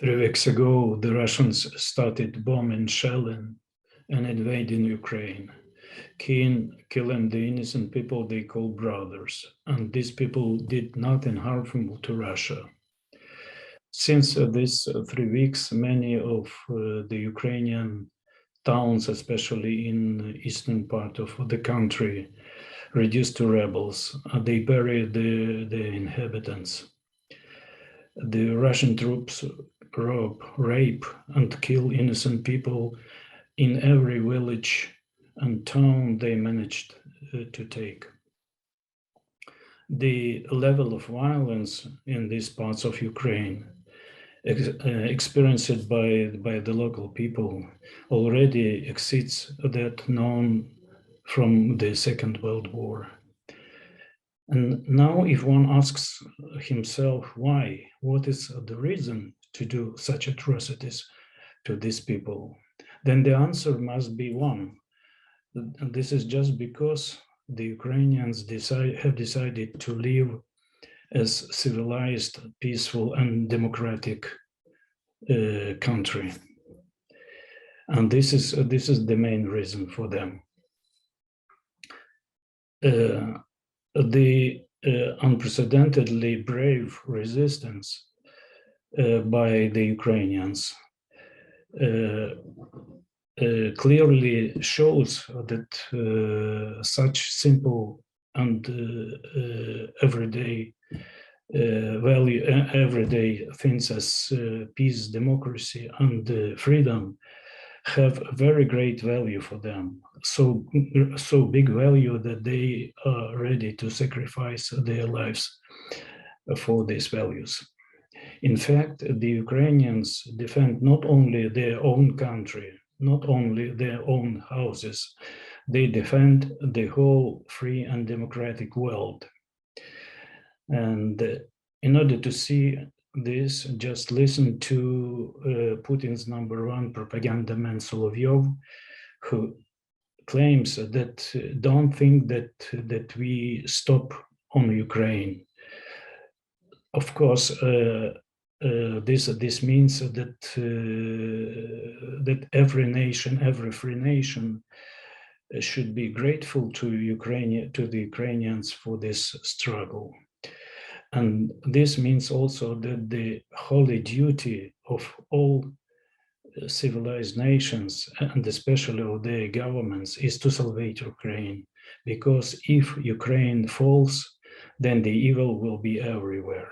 Three weeks ago, the Russians started bombing, shelling, and invading Ukraine, killing, killing the innocent people they call brothers. And these people did nothing harmful to Russia. Since uh, these uh, three weeks, many of uh, the Ukrainian towns, especially in the eastern part of the country, reduced to rebels. Uh, they buried the, the inhabitants. The Russian troops rob, rape, and kill innocent people in every village and town they managed uh, to take. The level of violence in these parts of Ukraine ex- uh, experienced by, by the local people already exceeds that known from the Second World War. And now, if one asks himself why, what is the reason to do such atrocities to these people, then the answer must be one. This is just because the Ukrainians decide, have decided to live as civilized, peaceful, and democratic uh, country. And this is this is the main reason for them. Uh, the uh, unprecedentedly brave resistance uh, by the Ukrainians uh, uh, clearly shows that uh, such simple and uh, uh, everyday uh, value, uh, everyday things as uh, peace, democracy, and uh, freedom have very great value for them. So, so big value that they are ready to sacrifice their lives for these values. In fact, the Ukrainians defend not only their own country, not only their own houses, they defend the whole free and democratic world. And in order to see this, just listen to uh, Putin's number one propaganda man Solovyov, who claims that don't think that that we stop on Ukraine. Of course, uh, uh, this this means that uh, that every nation, every free nation, uh, should be grateful to Ukraine to the Ukrainians for this struggle. And this means also that the holy duty of all uh, civilized nations, and especially of their governments, is to salvate Ukraine. Because if Ukraine falls, then the evil will be everywhere.